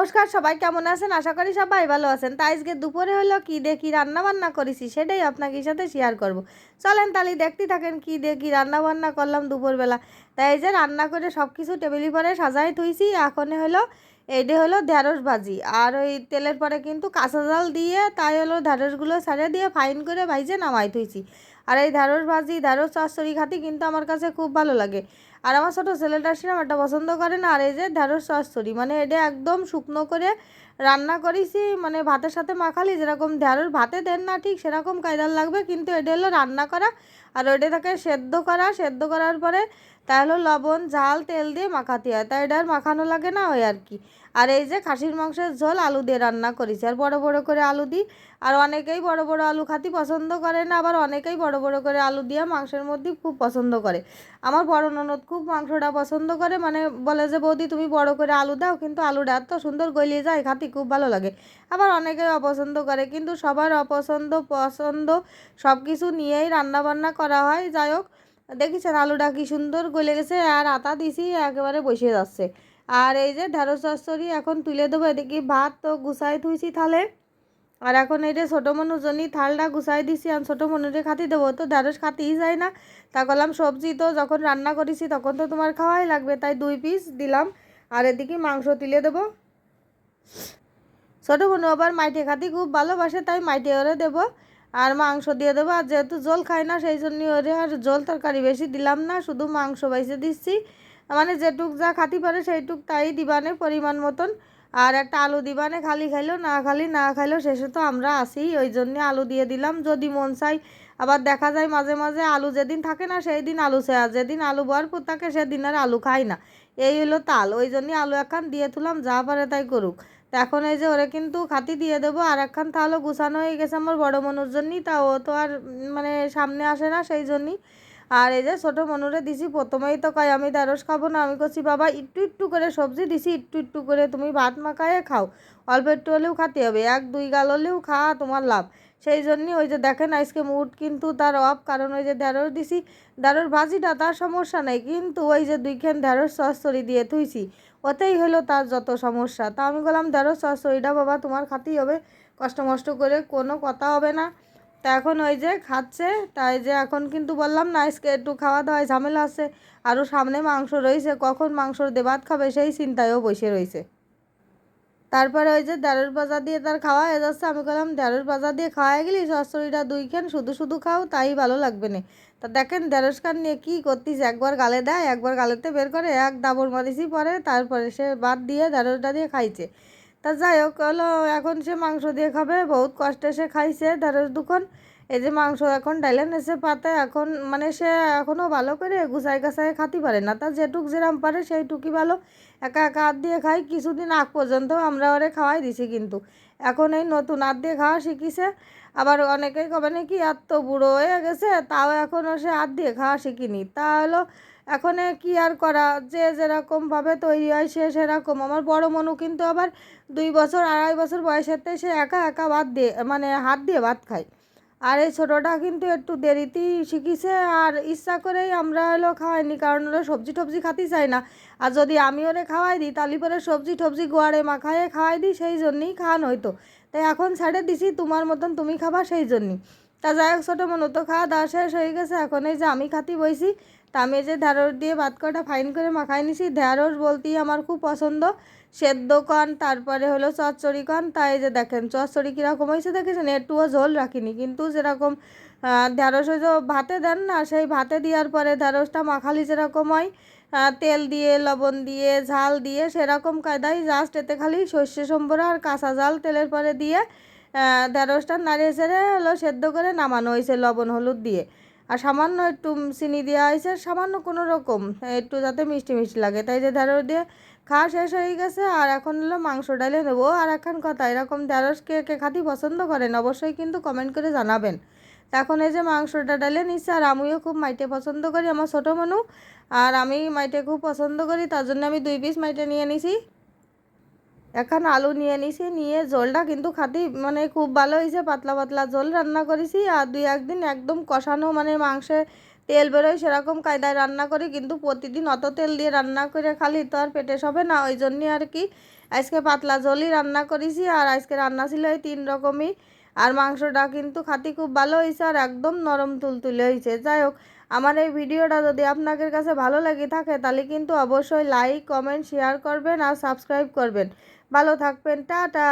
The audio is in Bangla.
নমস্কার, সবাই কেমন আছেন? আশা করি সবাই ভালো আছেন। তাই আজকে দুপুরে হলো কি দিয়ে কী রান্না বান্না করেছি সেটাই আপনাকে সাথে শেয়ার করব। চলেন তাহলে দেখতে থাকেন কি দিয়ে কী রান্না বান্না করলাম দুপুরবেলা। তাই এই যে রান্না করে সব কিছু টেবিলের পরে সাজাই থুইছি। এখন হলো এইটা হলো ঢ্যাঁড়স ভাজি। আর ওই তেলের পরে কিন্তু কাঁচা জাল দিয়ে তাই হলো ঢ্যাঁড়সগুলো সারে দিয়ে ফাইন করে ভাইজে নামাই থুইছি। আর এই ঢ্যাঁড়স ভাজি ঢ্যাঁড়স চচ্চড়ি খাতি কিন্তু আমার কাছে খুব ভালো লাগে। আর আমার ছোটো ছেলেটা সেরকম একটা পছন্দ করে না। আর এই যে ঢ্যাঁড়স চচ্চড়ি মানে এটা একদম শুকনো করে রান্না করেছি মানে ভাতের সাথে মাখালি, যেরকম ঢ্যাঁড়স ভাতে দেন না ঠিক সেরকম কায়দার লাগবে, কিন্তু এটা হলো রান্না করা। আর ওইটা থাকে সেদ্ধ করা, সেদ্ধ করার পরে তাহলে লবণ, ঝাল, তেল দিয়ে মাখাতে হয়। তাই এটা আর মাখানো লাগে না ওই আর কি। আর এই যে খাসির মাংসের ঝোল আলু দিয়ে রান্না করেছি। আর বড় বড় করে আলু দিই। আর অনেকেই বড় বড় আলু খাতি পছন্দ করে না। আবার অনেকেই বড় বড় করে আলু দিয়ে মাংসের মধ্যে খুব পছন্দ করে। আমার বড় ননদ খুব মাংসটা পছন্দ করে। মানে বলে যে, বৌদি, তুমি বড় করে আলু দাও। কিন্তু আলুটা এত সুন্দর গলিয়ে যায়, খাতি খুব ভালো লাগে। আবার অনেকেই অপছন্দ করে। কিন্তু সবার অপছন্দ, পছন্দ সব কিছু নিয়েই রান্না বান্না করা হয়। যাই হোক দেখেছেন আলুটা কি সুন্দর গলে গেছে আর আতা দিছি, একেবারে বসে যাচ্ছে। আর এই যে ঢেঁড়স চচ্চড়ি এখন তুলে দেবো, এদিকে ভাত তো গুছাই থুইছি থালে। আর এখন এই যে ছোটো মনুর জন্যই থালটা গুছাই দিছি, আর ছোটো মনুরে খাতি দেবো। তো ঢেঁড়স খাতেই যায় না। তা করলাম সবজি তো যখন রান্না করেছি তখন তো তোমার খাওয়াই লাগবে, তাই দুই পিস দিলাম। আর এদিকে মাংস তুলে দেবো। ছোটো মনু আবার মাইটে খাতি খুব ভালোবাসে, তাই মাইটে ওরে দেবো। আর মাংস দিয়ে দেবো। আর যেহেতু জল খাই না, সেই জন্যই ওরে আর জল তরকারি বেশি দিলাম না, শুধু মাংস বাইসে দিচ্ছি। মানে যেটুক যা খাতি পারে সেইটুক তাই দিবানে পরিমাণ মতন। আর একটা আলু দিবানে, খালি খাইলো, না খালি না খাইলো, শেষে তো আমরা আসি। ওই জন্য আলু দিয়ে দিলাম। যদি মন চাই আবার দেখা যায় মাঝে মাঝে আলু যেদিন থাকে না, সেই দিন আলু সে যেদিন আলু ভরপুর থাকে, সেদিন আর আলু খাই না। এই হলো তাল। ওই জন্যই আলু একখান দিয়ে তুলাম যা পারে তাই করুক। তো এখন এই যে ওরা কিন্তু খাতি দিয়ে দেবো, আর একখান তাহলে গুছানো হয়ে গেছে আমার বড় মনুর জন্যই, তা ও তো আর মানে সামনে আসে না সেই জন্যই। আর এই যে ছোটো মনুরে দিছি, প্রথমেই তো কয়, আমি ঢেঁড়স খাব না। আমি করছি বাবা, একটু একটু করে সবজি দিছি, একটু একটু করে তুমি ভাত মাখায়ে খাও। অল্প একটু হলেও খাতে হবে, এক দুই গাল হলেও খা, তোমার লাভ। সেই জন্যই ওই যে দেখেন আজকে মুড কিন্তু তার অফ, কারণ ওই যে ঢেঁড়স দিছি, ঢেঁড়স ভাজিটা তার সমস্যা নেই, কিন্তু ওই যে দুইখান ঢেঁড়স চচ্চড়ি দিয়ে থুইছি, ওতেই হলো তার যত সমস্যা। তা আমি বললাম, ঢেঁড়স চচ্চড়িটা বাবা তোমার খাতেই হবে, কষ্ট মষ্ট করে কোনো কথা হবে না। তা এখন ওই যে খাচ্ছে, তাই যে এখন কিন্তু বললাম না, আজকে একটু খাওয়া দাওয়ায় ঝামেলা আছে আরও সামনে মাংস রয়েছে, কখন মাংসর দেবাত খাবে সেই চিন্তায়ও বসে রয়েছে। তারপরে ওই যে দেড়ের বাজার দিয়ে তার খাওয়া হয়ে যাচ্ছে। আমি বললাম দেড়ের বাজার দিয়ে খাওয়াই গেলি? সস্তরিটা দুই খান, শুধু শুধু খাও, তাই ভালো লাগবে না। তা দেখেন দেড়স খান নিয়ে কী করতিস একবার গালে দেয়, একবার গালেতে বের করে, এক দাবর মারিসি পরে, তারপরে সে বাদ দিয়ে দেড়সটা দিয়ে খাইছে। তা যাই হোক, হলো, এখন সে মাংস দিয়ে খাবে, বহুত কষ্টে সে খাইছে দেড়স দুখন। এই যে মাংস এখন ডাইলে নেছে, পাতে এখন মানে সে এখনও ভালো করে গুছাই গাছাই খাতে পারে না। তা যেটুক যেরাম পারে সেইটুকুই ভালো। একা একা হাত দিয়ে খাই, কিছুদিন আগ পর্যন্ত আমরা ওরে খাওয়াই দিছি কিন্তু। এখন এই নতুন হাত দিয়ে খাওয়া শিখিছে। আবার অনেকেই কবে নাকি এত বুড়ো হয়ে গেছে, তাও এখনও সে হাত দিয়ে খাওয়া শিখিনি। তা হলো এখন কি আর করা? যে যেরকমভাবে তৈরি হয় সে সেরকম। আমার বড় মনু কিন্তু আবার দুই বছর, আড়াই বছর বয়সেতে সে একা একা ভাত দিয়ে মানে হাত দিয়ে ভাত খায়। আর এই ছোটোটা কিন্তু একটু দেরিতেই শিখিছে আর ইচ্ছা করেই আমরা হলো খাওয়াইনি, কারণ হলো সবজি টবজি খাতে চাই না। আর যদি আমি ওরে খাওয়াই দিই, তাহলে পরে সবজি টবজি গোয়ারে মাখায়ে খাওয়াই দিই, সেই জন্যই খাওয়ানো হইতো। তাই এখন ছাড়ে দিছি, তোমার মতন তুমি খাবা সেই জন্যই। তা যাই হোক, ছোটো মনে তো খাওয়া দাওয়া শেষ হয়ে গেছে, এখন এই যে আমি খাতি বইছি, তা আমি যে ঢ্যাঁড়স দিয়ে ভাত কটা ফাইন করে মাখাই নিছি। ঢ্যাঁড়স বলতেই আমার খুব পছন্দ। সেদ্ধ কন, তারপরে হলো চচ্চড়ি কন। তাই যে দেখেন, চচ্চড়ি কীরকম হয়েছে দেখেছেন? একটুও ঝোল রাখিনি। কিন্তু যেরকম ঢ্যাঁড়স ওই যে ভাতে দেন না, সেই ভাতে দেওয়ার পরে ঢ্যাঁড়সটা মাখালি যেরকম হয় তেল দিয়ে, লবণ দিয়ে, ঝাল দিয়ে, সেরকম কায়দায় জাস্ট এতে খালি সর্ষে সম্বরা আর কাঁচা জাল তেলের পরে দিয়ে ঢ্যাঁড়সটা নাড়িয়ে ছেড়ে হলো সেদ্ধ করে নামানো হয়েছে লবণ হলুদ দিয়ে। সামান্য একটু চিনি দেওয়া হয়েছে সামান্য কোনো রকম, একটু যাতে মিষ্টি মিষ্টি লাগে। তাই যে ঢ্যাঁড়স দিয়ে খাওয়া শেষ হয়ে গেছে, আর এখন হলো মাংস ডালে নেব। আর এখন কথা, এরকম ঢ্যাঁড়স কে কে খাতি পছন্দ করেন অবশ্যই কিন্তু কমেন্ট করে জানাবেন। এখন এই যে মাংসটা ডালে নিচ্ছে, আর আমিও খুব মাইটে পছন্দ করি, আমার ছোটো মানু। আর আমি মাইটে খুব পছন্দ করি, তার জন্য আমি দুই পিস মাইটে নিয়ে নিছি। এখন আলু নিয়ে নিছি, নিয়ে জলটা কিন্তু খাতি মানে খুব ভালো হয়েছে, পাতলা পাতলা জল রান্না করেছি আর দুই একদিন একদম কষানো মানে মাংসে তেল বেরোয় সেরকম কায়দায় রান্না করি, কিন্তু প্রতিদিন অত তেল দিয়ে রান্না করে খালি তো আর পেটে সবে না, ওই জন্যই আর কি আজকে পাতলা জলই রান্না করেছি আর আজকে রান্না ছিল এই তিন রকমই। আর মাংসটা কিন্তু খাতি খুব ভালো হয়েছে আর একদম নরম তুলতুলে হয়েছে, যাই হোক। আমার এই ভিডিওটা যদি আপনাদের কাছে ভালো লাগে থাকে, তাহলে কিন্তু অবশ্যই লাইক কমেন্ট শেয়ার করবেন আর সাবস্ক্রাইব করবেন। ভালো থাকবেন, টাটা!